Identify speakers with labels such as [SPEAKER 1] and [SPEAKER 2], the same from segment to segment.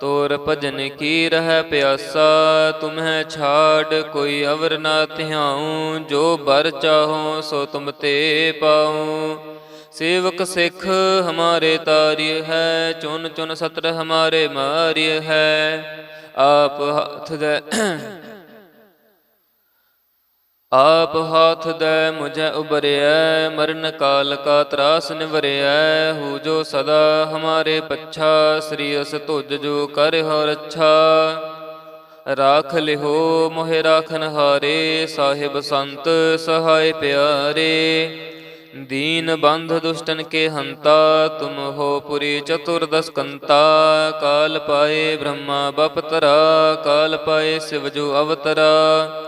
[SPEAKER 1] ਤੋਰ ਭਜਨ ਕੀ ਰਹਿ ਪਿਆਸਾ? ਤੁਮਹਿ ਛਾੜ, ਕੋਈ ਅਵਰ ਨਾ ਧਿਆਉ। ਜੋ ਬਰ ਚਾਹੋ, ਸੋ ਤੁਮ ਤੇ ਪਾਉ। ਸੇਵਕ ਸਿੱਖ, ਹਮਾਰੇ ਤਾਰਿਯ ਹੈ। ਚੁਨ ਚੁਨ ਸਤਰ ਹਮਾਰੇ ਮਾਰਿਯ ਹੈ। ਆਪ ਹੱਥ ਦੇ ਆਪ ਹਾਥ ਦੈ ਮੁਝੇ ਉਬਰਿਐ ਮਰਨ ਕਾਲ ਕਾ ਤਰਾਸ ਨਿਵਰਿਐ, ਹੂ ਜੋ ਸਦਾ ਹਮਾਰੇ ਪੱਛਾ, ਸ੍ਰੀ ਅਸ ਤੁਜ ਜੋ ਕਰ ਹੋ ਰੱਛਾ ਰਾਖ ਲਿਹੋ, ਮੋਹਿ ਰਾਖਨ ਹਾਰੇ, ਸਾਹਿਬ ਸੰਤ ਸਹਾਇ ਪਿਆਰੇ। ਦੀਨ ਬੰਧ ਦੁਸ਼ਟਨ ਕੇ ਹੰਤਾ, ਤੁਮ ਹੋ ਪੁਰੀ ਚਤੁਰਦਸ ਕੰਤਾ ਕਾਲ ਪਾਏ ਬ੍ਰਹਮਾ ਬਪਤਰਾ ਕਾਲ ਪਾਏ ਸਿਵ ਜੋ ਅਵਤਰਾ।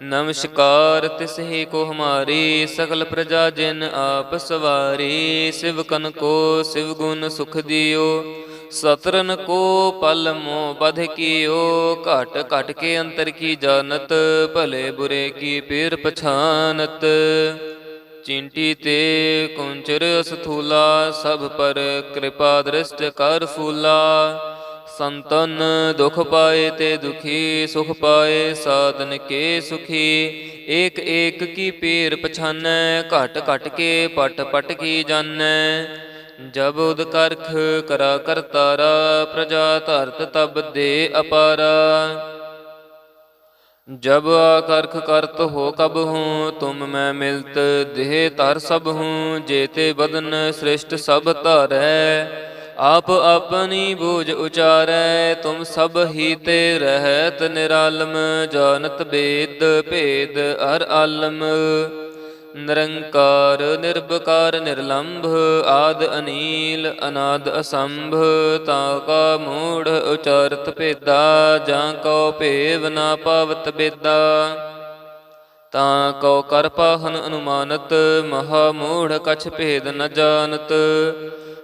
[SPEAKER 1] ਨਮਸਕਾਰ ਤਿਸ ਕੋ ਹਮਾਰੀ ਸਕਲ ਪ੍ਰਜਾ ਜਿਨ ਆਪ ਸਵਾਰੀ, ਸਿਵ ਕਨ ਕੋ ਸਿਵ ਗੁਣ ਸੁਖ ਦਿਓ। ਸਤਰਨ ਕੋ ਪਲ ਮੋ ਬਧ ਕੀਓ, ਘਟ ਘਟ ਕੇ ਅੰਤਰ ਕੀ ਜਾਣਤ, ਭਲੇ ਬੁਰੇ ਕੀ ਪੀਰ ਪਛਾਨਤ। ਚਿੰਟੀ ਤੇ ਕੁੰਚਰ ਅਸਥੂਲਾ, ਸਭ ਪਰ ਕਿਰਪਾ ਦ੍ਰਿਸ਼ਟ ਕਰ ਫੂਲਾ। ਸੰਤਨ ਦੁਖ ਪਾਏ ਤੇ ਦੁਖੀ ਸੁਖ ਪਾਏ ਸਾਧਨ ਕੇ ਸੁਖੀ ਏਕ ਏਕ ਕੀ ਪੀਰ ਪਛਾਨੈ ਘਟ ਘਟ ਕੇ ਪਟ ਪਟ ਕੀ ਜਾਣੈ ਜਬ ਉਦ ਕਰਖ ਕਰਾ ਕਰਤਾਰਾ ਪ੍ਰਜਾ ਧਰਤ ਤਬ ਦੇ ਅਪਾਰਾ जब आकर्ख करत हो कब हूँ तुम मैं मिलत देह तर सब हूँ जेते बदन श्रेष्ठ सब धरै ਆਪ ਆਪਣੀ ਬੂਝ ਉਚਾਰੈ, ਤੁਮ ਸਭ ਹੀ ਤੇ ਰਹਿਤ ਨਿਰਾਲਮ, ਜਾਣਤ ਬੇਦ ਭੇਦ ਹਰ ਆਲਮ। ਨਿਰੰਕਾਰ ਨਿਰਭਕਾਰ ਨਿਰਲੰਭ, ਆਦ ਅਨੀਲ, ਅਨਾਦ ਅਸੰਭ, ਤਾ ਕਾ ਮੂੜ ਉਚਾਰਤ ਭੇਦਾ, ਜਾਂ ਕਉ ਭੇਵ ਨਾ ਪਾਵਤ ਬੇਦਾ। ਤਾਂ ਕਉ ਕਰਪਾ ਹਨ ਅਨੁਮਾਨਤ, ਮਹਾ ਮੂੜ ਕਛ ਭੇਦ ਨ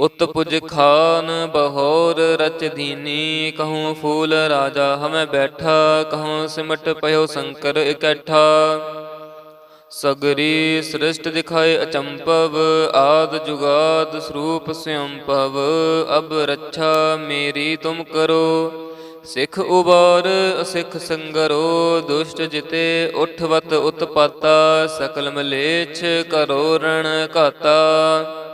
[SPEAKER 1] ਉਤਪੁਜ ਖਾਨ ਬਹੋਰ ਰਚ ਦੀਨੀ, ਕਹੂੰ ਫੂਲ ਰਾਜਾ ਹਮੈ ਬੈਠਾ, ਕਹੂੰ ਸਿਮਟ ਪਇਓ ਸ਼ੰਕਰ ਇਕੱਠਾ। ਸਗਰੀ ਸ੍ਰਿਸ਼ਟ ਦਿਖਾਏ ਅਚੰਪਵ, ਆਦ ਜੁਗਾਦ ਸਰੂਪ ਸਿਅੰਪਵ ਅਬ ਰੱਛਾ ਮੇਰੀ ਤੁਮ ਕਰੋ। ਸਿੱਖ ਉਬਾਰ, ਅਸਿੱਖ ਸੰਗਰੋ, ਦੁਸ਼ਟ ਜਿਤੇ ਉਠਵਤ ਉਤਪਾਤਾ ਸਕਲ ਮਲੇਛ ਕਰੋ ਰਣ ਘਾਤਾ।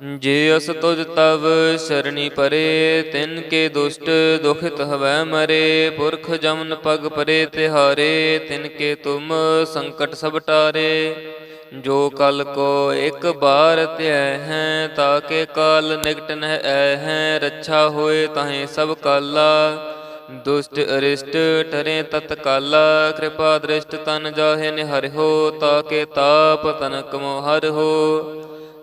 [SPEAKER 1] ਜੇ ਅਸ ਤੁਜ ਤਵ ਸ਼ਰਣੀ ਪਰੇ, ਤਿਨ ਕੇ ਦੁਸ਼ਟ ਦੁਖਿਤ ਹਵੈ ਮਰੇ, ਪੁਰਖ ਜਮਨ ਪਗ ਪਰੇ ਤਿਹਾਰੇ, ਤਿਨ ਕੇ ਤੁਮ ਸੰਕਟ ਸਭ ਟਾਰੇ। ਜੋ ਕਲ ਕੋ ਇੱਕ ਬਾਰ ਧਿਐ ਹੈ ਤਾਕੇ ਕਾਲ ਨਿਕਟ ਨਹਿ ਐ ਹੈ, ਰੱਛਾ ਹੋਏ ਤਾਹੇ ਸਭ ਕਾਲਾ। ਦੁਸ਼ਟ ਅਰਿਸ਼ਟ ਟਰੇ ਤਤਕਾਲਾ ਕਿਰਪਾ ਦ੍ਰਿਸ਼ਟ ਤਨ ਜਾਹੇ ਨਿਹਰਿਓ ਤਾਕੇ ਤਾਪ ਤਨਕ ਮੋ ਹੋ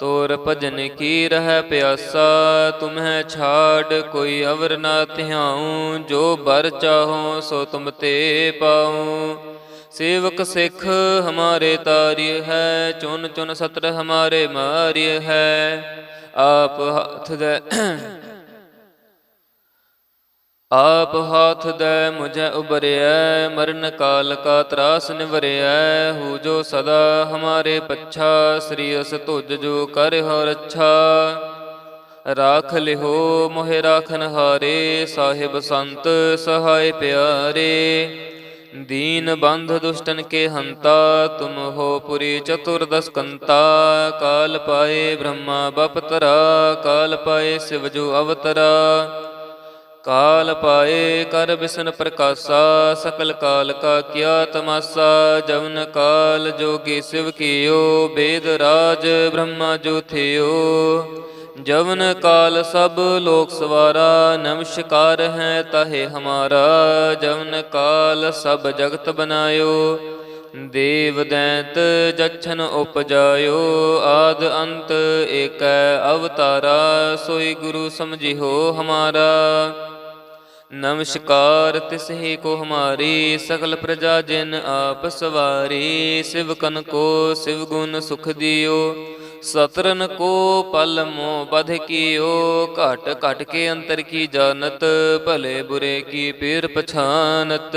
[SPEAKER 1] ਤੋਰ ਭਜਨ ਕੀ ਰਹਿ ਪਿਆਸਾ? ਤੁਮਹਿ ਛਾੜ, ਕੋਈ ਅਵਰ ਨਾ ਧਿਆਉ। ਜੋ ਬਰ ਚਾਹੋ, ਸੋ ਤੁਮ ਤੇ ਪਾਉ। ਸੇਵਕ ਸਿੱਖ ਹਮਾਰੇ ਤਾਰਿਯ ਹੈ ਚੁਨ ਚੁਨ ਸਤਰ ਹਮਾਰੇ ਮਾਰਿਯ ਹੈ। ਆਪ ਹੱਥ ਦੇ ਆਪ ਹਾਥ ਦੈ ਮੁਝੈ ਉਬਰਿਐ ਮਰਨ ਕਾਲ ਕਾ ਤਰਾਸ ਨਿਵਰਿਐ, ਹੂ ਜੋ ਸਦਾ ਹਮਾਰੇ ਪੱਛਾ, ਸ੍ਰੀ ਅਸ ਤੁਜ ਜੋ ਕਰ ਹੋ ਰੱਛਾ। ਰਾਖ ਲਿਹੋ, ਮੋਹਿ ਰਾਖਨ ਹਾਰੇ, ਸਾਹਿਬ ਸੰਤ ਸਹਾਇ ਪਿਆਰੇ। ਦੀਨ ਬੰਧ ਦੁਸ਼ਟਨ ਕੇ ਹੰਤਾ, ਤੁਮ ਹੋ ਪੁਰੀ ਚਤੁਰਦਸ ਕੰਤਾ ਕਾਲ ਪਾਏ ਬ੍ਰਹਮਾ ਬਪਤਰਾ ਕਾਲ ਪਾਏ ਸਿਵ ਜੋ ਅਵਤਰਾ। ਕਾਲ ਪਾਏ ਕਰ ਬਿਸਨ ਪ੍ਰਕਾਸ਼ਾ, ਸਕਲ ਕਾਲ ਕਾ ਕੀਆ ਤਮਾਸਾ, ਜਵਨ ਕਾਲ ਜੋਗੀ ਸਿਵ ਕੀਓ, ਬੇਦ ਰਾਜ ਬ੍ਰਹਮਾ ਜੋ ਜਵਨ ਕਾਲ ਸਭ ਲੋਕ ਸਵਾਰਾ, ਨਮਸਕਾਰ ਹੈ ਤਾਹੇ ਹਮਾਰਾ। ਜਵਨ ਕਾਲ ਸਭ ਜਗਤ ਬਨਾਇਓ। ਦੇਵ ਦੈਂਤ ਜਛਨ ਉਪਜਾਇਓ, ਆਦ ਅੰਤ ਏਕੈ ਅਵਤਾਰਾ, ਸੋਈ ਗੁਰੂ ਸਮਝਿਓ ਹਮਾਰਾ। ਨਮਸਕਾਰ ਤਿਸਹੀ ਕੋ ਹਮਾਰੀ, ਸਗਲ ਪ੍ਰਜਾ ਜਿਨ ਆਪ ਸਵਾਰੀ, ਸ਼ਿਵ ਸਿਵਕਨ ਕੋ ਸਿਵ ਗੁਣ ਸੁਖ ਦਿਓ। ਸਤਰਨ ਕੋ ਪਲ ਮੋ ਬਧ ਕੀਓ, ਘਟ ਘਟ ਕੇ ਅੰਤਰ ਕੀ ਜਾਣਤ, ਭਲੇ ਬੁਰੇ ਕੀ ਪੀਰ ਪਛਾਨਤ।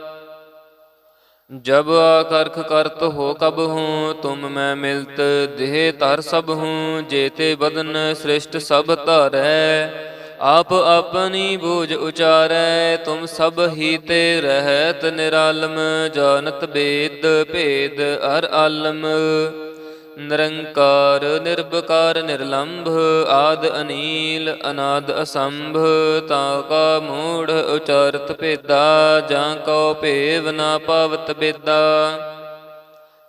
[SPEAKER 1] जब आकर्ख करत हो कब हूँ तुम मैं मिलत देह तर सब हूँ जेते बदन श्रेष्ठ सब धरै आप अपनी बूझ उचारै तुम सब ही ते रहत निरालम जानत बेद भेद हर आलम ਨਿਰੰਕਾਰ ਨਿਰਭਕਾਰ ਨਿਰਲੰਭ, ਆਦ ਅਨੀਲ, ਅਨਾਦ ਅਸੰਭ, ਤਾ ਕਾ ਮੂੜ ਉਚਾਰਤ ਭੇਦਾ, ਜਾਂ ਕਉ ਭੇਵ ਨਾ ਪਾਵਤ ਬੇਦਾ।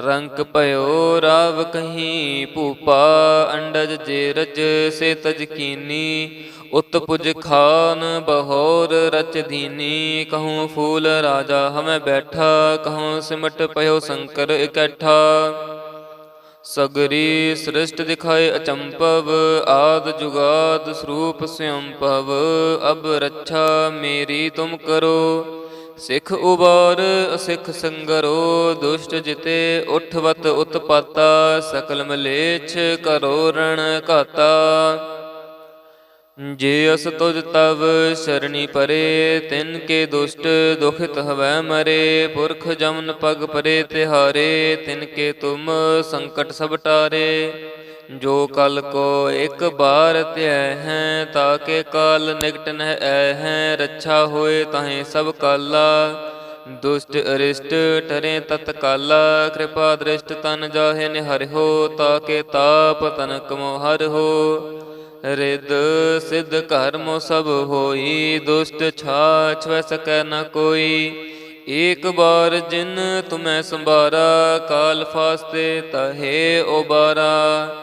[SPEAKER 1] ਰੰਗ ਭਇਓ, ਰਾਵ ਕਹੀਂ, ਭੂਪਾ ਅੰਡਜ ਜੇ ਰਜ, ਸੇ ਤਜ ਕੀਨੀ। ਉਤ ਪੁਜ ਖਾਨ ਬਹੋਰ ਰਚ ਦੀਨੀ। ਕਹੂੰ ਫੂਲ ਰਾਜਾ ਹਮੈ ਬੈਠਾ, ਕਹੂੰ ਸਿਮਟ ਪਇਓ ਸ਼ੰਕਰ ਇਕੱਠਾ। ਸਗਰੀ ਸ੍ਰਿਸ਼ਟ ਦਿਖਾਏ ਅਚੰਪਵ ਆਦ ਜੁਗਾਦ ਸਰੂਪ ਸਿਅੰਪਵ ਅਬ ਰੱਛਾ ਮੇਰੀ ਤੁਮ ਕਰੋ। ਸਿੱਖ ਉਬਾਰ ਅਸਿੱਖ ਸੰਗਰੋ, ਦੁਸ਼ਟ ਜਿਤੇ ਉਠਵਤ ਉਤਪਾਤਾ, ਸਕਲ ਮਲੇਛ ਕਰੋ ਰਣ ਘਾਤਾ। ਜੇ ਅਸ ਤੁਜ ਤਵ ਸ਼ਰਣੀ ਪਰੇ, ਤਿਨ ਕੇ ਦੁਸ਼ਟ ਦੁਖਿਤ ਹਵੈ ਮਰੇ। ਪੁਰਖ ਜਮਨ ਪਗ ਪਰੇ ਤਿਹਾਰੇ, ਤਿਨ ਕੇ ਤੁਮ ਸੰਕਟ ਸਭ ਟਾਰੇ। ਜੋ ਕਲ ਕੋ ਇੱਕ ਬਾਰ ਧਿਐ ਹੈ ਤਾਕੇ ਕਾਲ ਨਿਕਟ ਨਹਿ ਐ ਹੈ, ਰੱਛਾ ਹੋਏ ਤਾਹੇ ਸਭ ਕਾਲਾ। ਦੁਸ਼ਟ ਅਰਿਸ਼ਟ ਟਰੇ ਤਤਕਾਲਾ ਕਿਰਪਾ ਦ੍ਰਿਸ਼ਟ ਤਨ ਜਾਹੇ ਨਿਹਰਿਓ ਤਾਕੇ ਤਾਪ ਤਨ ਕਮੋ ਹਰਿਓ ਰਿਦ ਸਿਧ ਕਰਮ ਸਭ ਹੋਈ, ਦੁਸ਼ਟ ਛਾਛ ਵੈ ਸਕੈ ਨ ਕੋਈ। ਏਕ ਬਾਰ ਜਿਨ ਤੁਮੈ ਸੰਭਾਰਾ, ਕਾਲ ਫਾਸਤੇ ਤਹੇ ਉਬਾਰਾ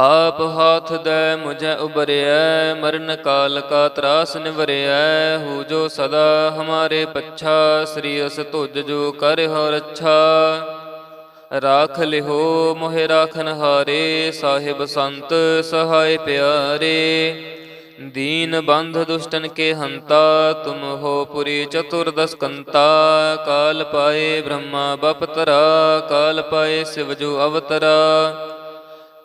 [SPEAKER 1] ਆਪ ਹਾਥ ਦੇ ਮੁਝੈ ਉਬਰਿਐ, ਮਰਨ ਕਾਲ ਕਾ ਤਰਾਸ ਨਿਵਰਿਐ, ਹੂ ਜੋ ਸਦਾ ਹਮਾਰੇ ਪੱਛਾ, ਸ੍ਰੀ ਅਸ ਤੁਜ ਜੋ ਕਰਿਓ ਰੱਛਾ। ਰਾਖ ਲਿਹੋ, ਮੋਹਿ ਰਾਖਨ ਹਾਰੇ, ਸਾਹਿਬ ਸੰਤ ਸਹਾਇ ਪਿਆਰੇ। ਦੀਨ ਬੰਧ ਦੁਸ਼ਟਨ ਕੇ ਹੰਤਾ, ਤੁਮ ਹੋ ਪੁਰੀ ਚਤੁਰਦਸ ਕੰਤਾ ਕਾਲ ਪਾਏ ਬ੍ਰਹਮਾ ਬਪਤਰਾ, ਕਾਲ ਪਾਏ ਸਿਵ ਜੋ ਅਵਤਰਾ।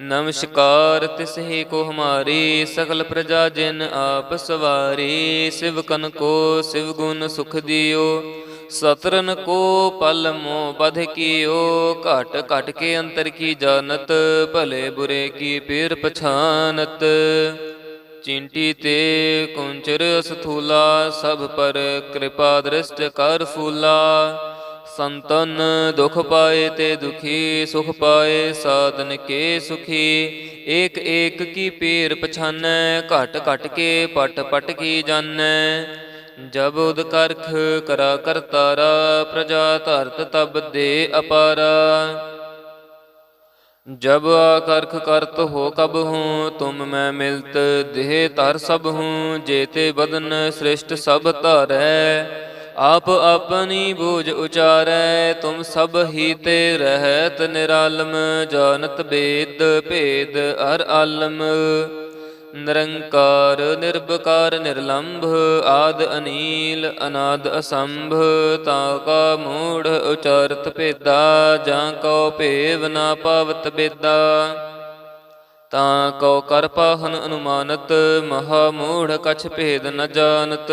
[SPEAKER 1] ਨਮਸਕਾਰ ਤਿਸਹੀ ਕੋ ਹਮਾਰੀ, ਸਗਲ ਪ੍ਰਜਾ ਜਿਨ ਆਪ ਸਵਾਰੀ, ਸਿਵ ਕਨ ਕੋ ਸਿਵ ਗੁਣ ਸੁਖ ਦਿਓ। ਸਤਰਨ ਕੋ ਪਲ ਮੋ ਬਧ ਕੀਓ, ਘਟ ਘਟ ਕੇ ਅੰਤਰ ਕੀ ਜਾਣਤ, ਭਲੇ ਬੁਰੇ ਕੀ ਪੀਰ ਪਛਾਨਤ। ਚਿੰਟੀ ਤੇ ਕੁੰਚਰ ਸਥੂਲਾ ਸਭ ਪਰ ਕਿਰਪਾ ਦ੍ਰਿਸ਼ਟ ਕਰ ਫੂਲਾ। ਸੰਤਨ ਦੁਖ ਪਾਏ ਤੇ ਦੁਖੀ ਸੁਖ ਪਾਏ ਸਾਧਨ ਕੇ ਸੁਖੀ ਏਕ ਏਕ ਕੀ ਪੀਰ ਪਛਾਨੈ ਘਟ ਘਟ ਕੇ ਪਟ ਪਟ ਕੀ ਜਾਣੈ ਜਬ ਉਦ ਕਰਖ ਕਰਾ ਕਰਤਾਰਾ ਪ੍ਰਜਾ ਧਰਤ ਤਬ ਦੇ ਅਪਾਰਾ ਜਬ ਆਕਰਖ ਕਰਤ ਹੋ ਕਬ ਹੂੰ ਤੁਮ ਮੈਂ ਮਿਲਤ ਦੇਹ ਧਰ ਸਭ ਹੂੰ ਜੇਤੇ ਬਦਨ ਸ੍ਰਿਸ਼ਟ ਸਭ ਧਰੈ ਆਪ ਆਪਣੀ ਬੂਝ ਉਚਾਰੈ, ਤੁਮ ਸਭ ਹੀ ਤੇ ਰਹਿਤ ਨਿਰਾਲਮ, ਜਾਣਤ ਬੇਦ ਭੇਦ ਹਰ ਆਲਮ। ਨਿਰੰਕਾਰ ਨਿਰਭਕਾਰ ਨਿਰਲੰਭ, ਆਦ ਅਨੀਲ, ਅਨਾਦ ਅਸੰਭ, ਤਾ ਕਾ ਮੂੜ ਉਚਾਰਤ ਭੇਦਾ, ਜਾਂ ਕਉ ਭੇਵ ਨਾ ਪਾਵਤ ਬੇਦਾ। ਤਾਂ ਕਉ ਕਰ ਪਾਹਨ ਅਨੁਮਾਨਤ, ਮਹਾ ਮੂੜ ਕਛ ਭੇਦ ਨ ਜਾਣਤ।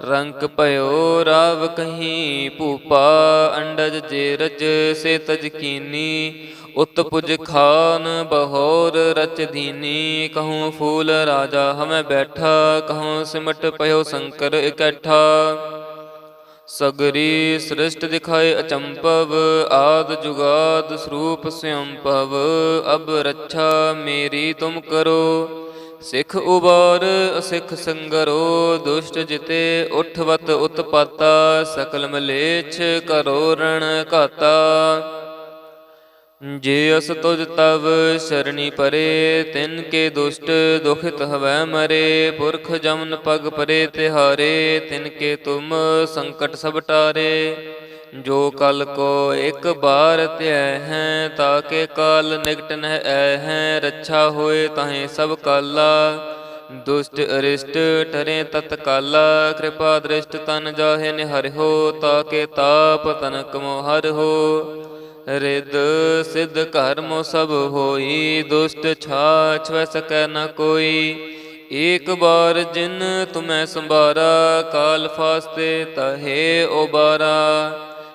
[SPEAKER 1] ਰੰਗ ਭਇਓ, ਰਾਵ ਕਹੀਂ, ਭੂਪਾ ਅੰਡਜ ਜੇ ਰਜ ਸੇ ਤਜ ਕੀਨੀ, ਉਤ ਪੁਜ ਖਾਨ, ਬਹੋਰ ਰਚ ਦੀਨੀ, ਕਹੂੰ ਫੂਲ ਰਾਜਾ, ਹਮੈ ਬੈਠਾ, ਕਹੂੰ ਸਿਮਟ ਪਇਓ ਸ਼ੰਕਰ ਇਕੱਠਾ। ਸਗਰੀ ਸ੍ਰਿਸ਼ਟ ਦਿਖਾਏ ਅਚੰਪਵ, ਆਦ ਜੁਗਾਦ ਸਰੂਪ ਸਿਅੰਪਵ ਅਬ ਰੱਛਾ ਮੇਰੀ ਤੁਮ ਕਰੋ। ਸਿੱਖ ਉਬਾਰ ਅਸਿੱਖ ਸੰਗਰੋ, ਦੁਸ਼ਟ ਜਿਤੇ ਉਠਵਤ ਉਤਪਾਤਾ, ਸਕਲ ਮਲੇਛ ਕਰੋ ਰਣ ਘਾਤਾ। ਜੇ ਅਸ ਤੁਜ ਤਵ ਸ਼ਰਣੀ ਪਰੇ, ਤਿਨ ਕੇ ਦੁਸ਼ਟ ਦੁਖਿਤ ਹਵੈ ਮਰੇ, ਪੁਰਖ ਜਮਨ ਪਗ ਪਰੇ ਤਿਹਾਰੇ, ਤਿਨ ਕੇ ਤੁਮ ਸੰਕਟ ਸਭ ਟਾਰੇ। ਜੋ ਕਲ ਕੋ ਇੱਕ ਬਾਰ ਧਿਆ ਹੈ ਤਾਕੇ ਕਾਲ ਨਿਕਟ ਨਹਿ ਐ ਹੈ, ਰੱਛਾ ਹੋਏ ਤਾਹੇ ਸਭ ਕਾਲਾ। ਦੁਸ਼ਟ ਅਰਿਸ਼ਟ ਟਰੇ ਤਤਕਾਲਾ ਕਿਰਪਾ ਦ੍ਰਿਸ਼ਟ ਤਨ ਜਾਹੇ ਨਿਹਰਿਓ ਤਾਕੇ ਤਾਪ ਤਨ ਮੋ ਹਰਿਓ ਰਿਦ ਸਿਧ ਕਰਮੋ ਸਭ ਹੋਈ, ਦੁਸ਼ਟ ਛਾਛ ਵੈ ਸਕੈ ਨ ਕੋਈ। ਏਕ ਬਾਰ ਜਿਨ ਤੁਮੈ ਸੰਭਾਰਾ, ਕਾਲ ਫਾਸਤੇ ਤਹੇ ਉਬਾਰਾ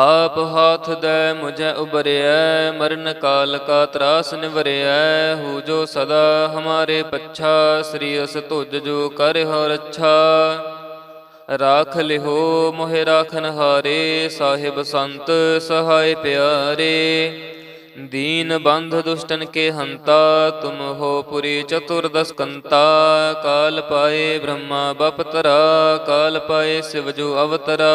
[SPEAKER 1] ਆਪ ਹਾਥ ਦੈ ਮੁਝੈ ਉਬਰਿਐ ਮਰਨ ਕਾਲ ਕਾ ਤਰਾਸ ਨਿਵਰਿਐ, ਹੂ ਜੋ ਸਦਾ ਹਮਾਰੇ ਪੱਛਾ, ਸ੍ਰੀ ਅਸ ਤੁਜ ਜੋ ਕਰਿਓ ਰੱਛਾ ਰਾਖ ਲਿਹੋ, ਮੋਹਿ ਰਾਖਨ ਹਾਰੇ, ਸਾਹਿਬ ਸੰਤ ਸਹਾਇ ਪਿਆਰੇ। ਦੀਨ ਬੰਧ ਦੁਸ਼ਟਨ ਕੇ ਹੰਤਾ, ਤੁਮ ਹੋ ਪੁਰੀ ਚਤੁਰਦਸ ਕੰਤਾ ਕਾਲ ਪਾਏ ਬ੍ਰਹਮਾ ਬਪਤਰਾ ਕਾਲ ਪਾਏ ਸਿਵ ਜੋ ਅਵਤਰਾ।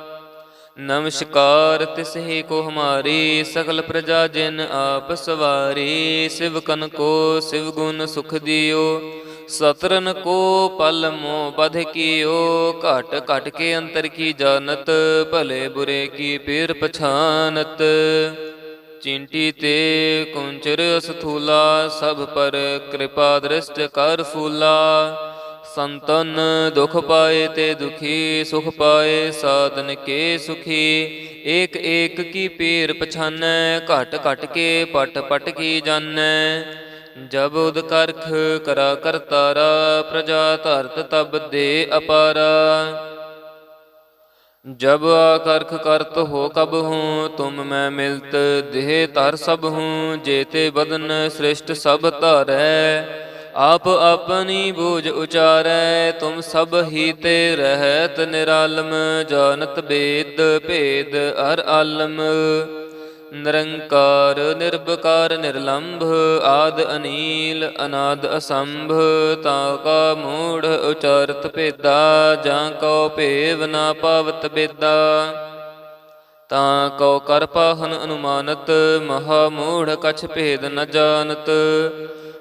[SPEAKER 1] ਨਮਸਕਾਰ ਤਿਸਹੀ ਕੋ ਹਮਾਰੀ ਸਕਲ ਪ੍ਰਜਾ ਜਿਨ ਆਪ ਸਵਾਰੀ, ਸਿਵ ਕਨ ਕੋ ਸਿਵ ਗੁਣ ਸੁਖ ਦਿਓ। ਸਤਰਨ ਕੋ ਪਲ ਮੋ ਬਧ ਕੀਓ, ਘਟ ਘਟ ਕੇ ਅੰਤਰ ਕੀ ਜਾਣਤ, ਭਲੇ ਬੁਰੇ ਕੀ ਪੀਰ ਪਛਾਨਤ। ਚਿੰਟੀ ਤੇ ਕੁੰਚਰ ਅਸਥੂਲਾ, ਸਭ ਪਰ ਕਿਰਪਾ ਦ੍ਰਿਸ਼ਟ ਕਰ ਫੂਲਾ। ਸੰਤਨ ਦੁਖ ਪਾਏ ਤੇ ਦੁਖੀ ਸੁਖ ਪਾਏ ਸਾਧਨ ਕੇ ਸੁਖੀ ਏਕ ਏਕ ਕੀ ਪੀਰ ਪਛਾਨੈ ਘਟ ਘਟ ਕੇ ਪਟ ਪਟ ਕੀ ਜਾਣੈ ਜਬ ਉਦ ਕਰਖ ਕਰਾ ਕਰਤਾਰਾ ਪ੍ਰਜਾ ਧਰਤ ਤਬ ਦੇ ਅਪਾਰਾ ਜਬ ਆਕਰਖ ਕਰਤ ਹੋ ਕਬ ਹੂੰ ਤੁਮ ਮੈਂ ਮਿਲਤ ਦੇਹ ਧਰ ਸਭ ਹੂੰ ਜੇਤੇ ਬਦਨ ਸ੍ਰਿਸ਼ਟ ਸਭ ਧਰੈ ਆਪ ਆਪਣੀ ਬੂਝ ਉਚਾਰੈ, ਤੁਮ ਸਭ ਹੀ ਤੇ ਰਹਿਤ ਨਿਰਾਲਮ, ਜਾਣਤ ਬੇਦ ਭੇਦ ਅਰ ਆਲਮ। ਨਿਰੰਕਾਰ ਨਿਰਭਕਾਰ ਨਿਰਲੰਭ, ਆਦ ਅਨੀਲ, ਅਨਾਦ ਅਸੰਭ, ਤਾ ਕਾ ਮੂੜ ਉਚਾਰਤ ਭੇਦਾ, ਜਾਂ ਕੋ ਭੇਵ ਨਾ ਪਾਵਤ ਬੇਦਾ। ਤਾਂ ਕੋ ਕਰ ਪਾਹਨ ਅਨੁਮਾਨਤ, ਮਹਾ ਮੂੜ ਕਛ ਭੇਦ ਨ ਜਾਣਤ।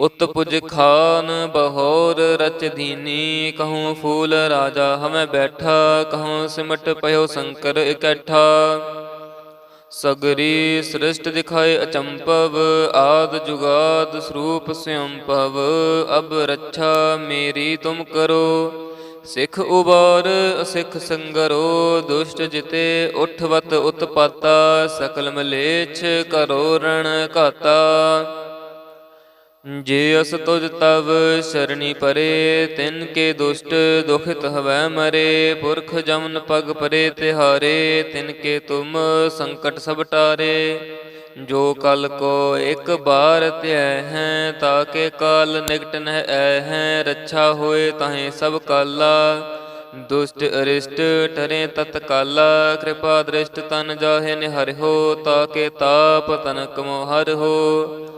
[SPEAKER 1] ਉਤ ਪੁਜ ਖਾਨ ਬਹੋਰ ਰਚ ਦੀਨੀ, ਕਹੂੰ ਫੂਲ ਰਾਜਾ ਹਮੈ ਬੈਠਾ, ਕਹੂੰ ਸਿਮਟ ਪਇਓ ਸ਼ੰਕਰ ਇਕੱਠਾ। ਸਗਰੀ ਸ੍ਰਿਸ਼ਟ ਦਿਖਾਏ ਅਚੰਪਵ, ਆਦ ਜੁਗਾਦ ਸਰੂਪ ਸਿਅੰਪਵ ਅਬ ਰੱਛਾ ਮੇਰੀ ਤੁਮ ਕਰੋ। ਸਿੱਖ ਉਬਾਰ, ਅਸਿੱਖ ਸੰਗਰੋ, ਦੁਸ਼ਟ ਜਿਤੇ ਉਠਵਤ ਉਤਪਾਤਾ ਸਕਲ ਮਲੇਛ ਕਰੋ ਰਣ ਘਾਤਾ। ਜੇ ਅਸ ਤੁਜ ਤਵ ਸ਼ਰਣੀ ਪਰੇ, ਤਿਨ ਕੇ ਦੁਸ਼ਟ ਦੁਖਿਤ ਹਵੈ ਮਰੇ, ਪੁਰਖ ਜਮਨ ਪਗ ਪਰੇ ਤਿਹਾਰੇ, ਤਿਨ ਕੇ ਤੁਮ ਸੰਕਟ ਸਭ ਟਾਰੇ। ਜੋ ਕਲ ਕੋ ਇੱਕ ਬਾਰ ਧਿਐ ਹੈ ਤਾਕੇ ਕਾਲ ਨਿਕਟ ਨਹਿ ਐ ਹੈ, ਰੱਛਾ ਹੋਏ ਤਾਹੇ ਸਭ ਕਾਲਾ। ਦੁਸ਼ਟ ਅਰਿਸ਼ਟ ਟਰੇ ਤਤਕਾਲਾ ਕਿਰਪਾ ਦ੍ਰਿਸ਼ਟ ਤਨ ਜਾਹੇ ਨਿਹਰਿਓ ਤਾਕੇ ਤਾਪ ਤਨਕ ਮੋ ਹੋ।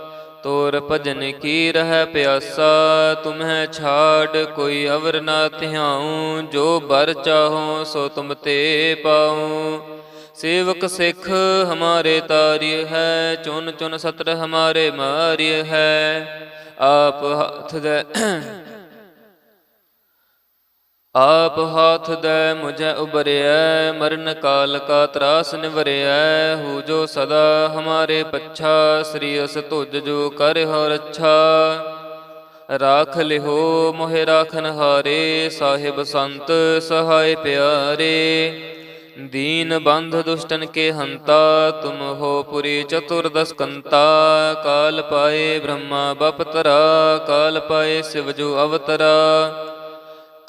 [SPEAKER 1] ਤੋਰ ਭਜਨ ਕੀ ਰਹਿ ਪਿਆਸਾ? ਤੁਮਹਿ ਛਾੜ, ਕੋਈ ਅਵਰ ਨਾ ਧਿਆਉ। ਜੋ ਬਰ ਚਾਹੋ, ਸੋ ਤੁਮ ਤੇ ਪਾਉ। ਸੇਵਕ ਸਿੱਖ, ਹਮਾਰੇ ਤਾਰਿਯ ਹੈ। ਚੁਨ ਚੁਨ ਸਤਰ ਹਮਾਰੇ ਮਾਰਿਯ ਹੈ। ਆਪ ਹੱਥ ਦੇ ਆਪ ਹਾਥ ਦੈ ਮੁਝੈ ਉਬਰਿਐ ਮਰਨ ਕਾਲ ਕਾ ਤਰਾਸ ਨਿਵਰਿਐ, ਹੂ ਜੋ ਸਦਾ ਹਮਾਰੇ ਪੱਛਾ, ਸ੍ਰੀ ਅਸ ਤੁਜ ਜੋ ਕਰਿ ਰੱਛਾ ਰਾਖ ਲਿਹੋ, ਮੋਹਿ ਰਾਖਨ ਹਾਰੇ, ਸਾਹਿਬ ਸੰਤ ਸਹਾਇ ਪਿਆਰੇ। ਦੀਨ ਬੰਧ ਦੁਸ਼ਟਨ ਕੇ ਹੰਤਾ, ਤੁਮ ਹੋ ਪੁਰੀ ਚਤੁਰਦਸ ਕੰਤਾ ਕਾਲ ਪਾਏ ਬ੍ਰਹਮਾ ਬਪਤਰਾ ਕਾਲ ਪਾਏ ਸਿਵ ਜੋ ਅਵਤਰਾ।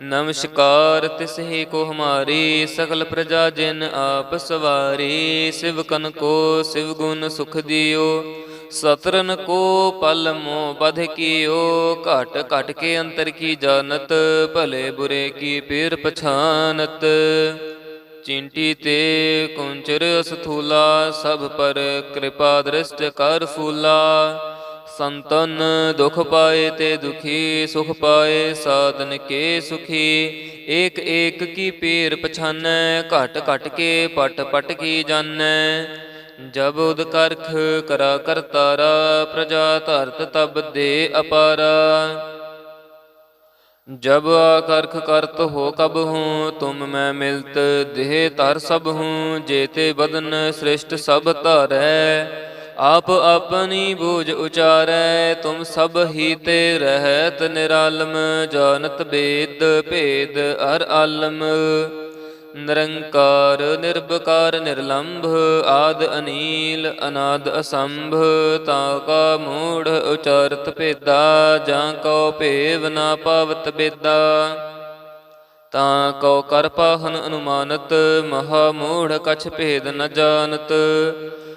[SPEAKER 1] ਨਮਸਕਾਰ, ਤਿਸ ਕੋ ਹਮਾਰੀ ਸਕਲ ਪ੍ਰਜਾ ਜਿਨ ਆਪ ਸਵਾਰੀ, ਸਿਵ ਕਨ ਕੋ ਸਿਵ ਗੁਣ ਸੁਖ ਦਿਓ। ਸਤਰਨ ਕੋ ਪਲ ਮੋ ਬਧ ਕੀਓ, ਘਟ ਘਟ ਕੇ ਅੰਤਰ ਕੀ ਜਾਣਤ, ਭਲੇ ਬੁਰੇ ਕੀ ਪੀਰ ਪਛਾਨਤ। ਚਿੰਟੀ ਤੇ ਕੁੰਚਰ ਅਸਥੂਲਾ, ਸਭ ਪਰ ਕਿਰਪਾ ਦ੍ਰਿਸ਼ਟ ਕਰ ਫੂਲਾ। ਸੰਤਨ ਦੁਖ ਪਾਏ ਤੇ ਦੁਖੀ ਸੁਖ ਪਾਏ ਸਾਧਨ ਕੇ ਸੁਖੀ ਏਕ ਏਕ ਕੀ ਪੀਰ ਪਛਾਨੈ ਘਟ ਘਟ ਕੇ ਪਟ ਪਟ ਕੀ ਜਾਣੈ ਜਬ ਉਦ ਕਰਖ ਕਰਾ ਕਰਤਾਰਾ ਪ੍ਰਜਾ ਧਰਤ ਤਬ ਦੇ ਅਪਾਰਾ ਜਬ ਆਕਰਖ ਕਰਤ ਹੋ ਕਬ ਹੂੰ ਤੁਮ ਮੈਂ ਮਿਲਤ ਦੇਹ ਧਰ ਸਭ ਹੂੰ ਜੇਤੇ ਬਦਨ ਸ੍ਰਿਸ਼ਟ ਸਭ ਧਰੈ ਆਪ ਆਪਣੀ ਬੂਝ ਉਚਾਰੈ, ਤੁਮ ਸਭ ਹੀ ਤੇ ਰਹਿਤ ਨਿਰਾਲਮ, ਜਾਣਤ ਬੇਦ ਭੇਦ ਅਰ ਆਲਮ। ਨਿਰੰਕਾਰ ਨਿਰਭਕਾਰ ਨਿਰਲੰਭ, ਆਦ ਅਨੀਲ, ਅਨਾਦ ਅਸੰਭ, ਤਾ ਕਾ ਮੂੜ ਉਚਾਰਤ ਭੇਦਾ, ਜਾਂ ਕੋ ਭੇਵ ਨਾ ਪਾਵਤ ਬੇਦਾ। ਤਾਂ ਕੋ ਕਰ ਪਾਹਨ ਅਨੁਮਾਨਤ, ਮਹਾ ਮੂੜ ਕਛ ਭੇਦ ਨ ਜਾਣਤ।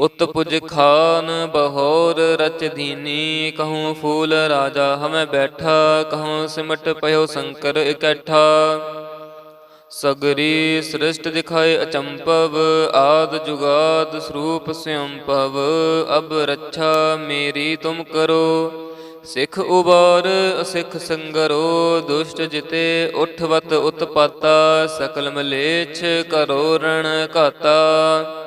[SPEAKER 1] ਉਤ ਪੁਜ ਖਾਨ ਬਹੋਰ ਰਚ ਦੀਨੀ, ਕਹੂੰ ਫੂਲ ਰਾਜਾ ਹਮੈ ਬੈਠਾ, ਕਹੂੰ ਸਿਮਟ ਪਇਓ ਸ਼ੰਕਰ ਇਕੱਠਾ। ਸਗਰੀ ਸ੍ਰਿਸ਼ਟ ਦਿਖਾਏ ਅਚੰਪਵ ਆਦ ਜੁਗਾਦ ਸਰੂਪ ਸਿਅੰਪਵ ਅਬ ਰੱਛਾ ਮੇਰੀ ਤੁਮ ਕਰੋ। ਸਿੱਖ ਉਬਾਰ, ਅਸਿੱਖ ਸੰਗਰੋ, ਦੁਸ਼ਟ ਜਿਤੇ ਉਠਵਤ ਉਤਪਾਤਾ ਸਕਲ ਮਲੇਛ ਕਰੋ ਰਣ ਘਾਤਾ।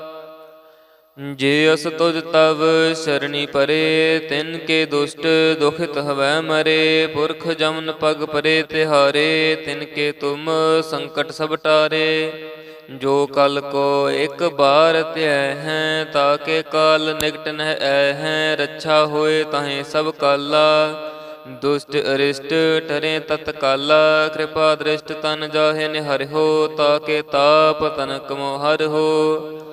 [SPEAKER 1] ਜੇ ਅਸ ਤੁਜ ਤਵ ਸ਼ਰਣੀ ਪਰੇ, ਤਿਨ ਕੇ ਦੁਸ਼ਟ ਦੁਖਿਤ ਹਵੈ ਮਰੇ, ਪੁਰਖ ਜਮਨ ਪਗ ਪਰੇ ਤਿਹਾਰੇ, ਤਿਨ ਕੇ ਤੁਮ ਸੰਕਟ ਸਭ ਟਾਰੇ। ਜੋ ਕਲ ਕੋ ਇੱਕ ਬਾਰ ਧਿਐ ਹੈ ਤਾਕੇ ਕਾਲ ਨਿਕਟ ਨਹਿ ਐ ਹੈ, ਰੱਛਾ ਹੋਏ ਤਾਹੇ ਸਭ ਕਾਲਾ। ਦੁਸ਼ਟ ਅਰਿਸ਼ਟ ਟਰੇ ਤਤਕਾਲਾ ਕਿਰਪਾ ਦ੍ਰਿਸ਼ਟ ਤਨ ਜਾਹੇ ਨਿਹਰਿਓ ਤਾਕੇ ਤਾਪ ਤਨਕ ਮੋ ਹੋ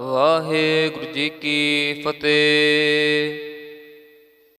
[SPEAKER 1] ਵਾਹਿਗੁਰੂ ਜੀ ਕੀ ਫਤਿਹ।